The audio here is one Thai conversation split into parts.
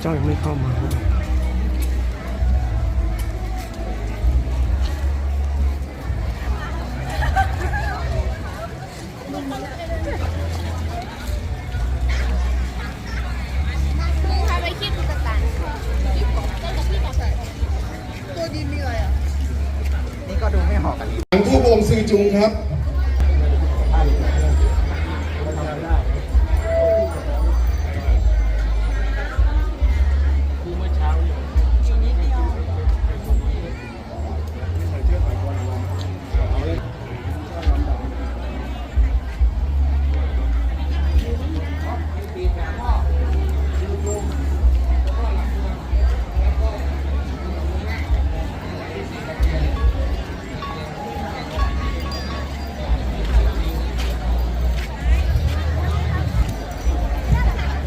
เจ้ายังไม่เข้ามาครับพาไปคิดดูต่างๆคิดของเจ้ากับพี่บอกตัวดินมีอะไรอะ นี่ก็ดูไม่หอกกันหลังทูบองซือจุงครับ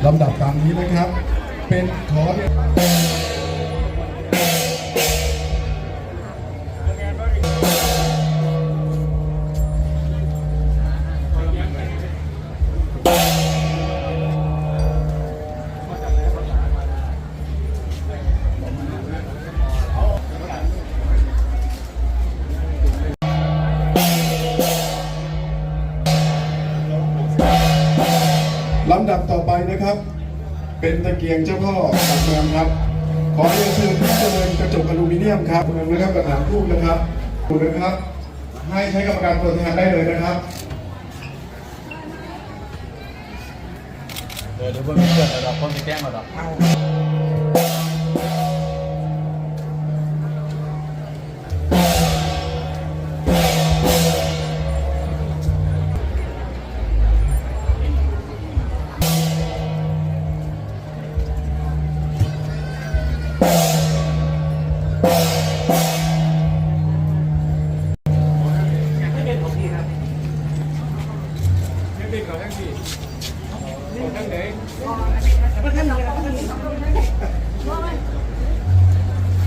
ลำดับตามนี้นะครับ เป็นขอำต่อไปนะครับ เป็นตะเกียงเจ้าพ่อตักเมืองครับ ขอเรียนเชิญผู้เจริญกระจกอลูมิเนียมครับเมืองนะครับกระถางทูบนะครับคุณนะครับ ให้ใช้กรรมการตัวแทนได้เลยนะครับเดี๋ยวเดี๋ยวเพิ่งเกิดเราเพิ่งแก้งมาหรอ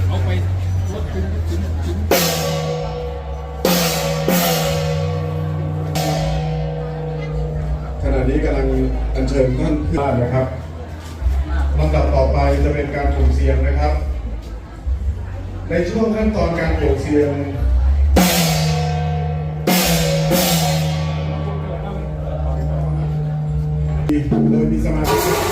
เอาไปรถถึงถึงถึงขณะนี้กำลังอัญเชิญท่านขึ้นบ้านนะครับลำดับต่อไปจะเป็นการปลูกเสียงนะครับ ในช่วงขั้นตอนการปลูกเสียง aqui, da Elisa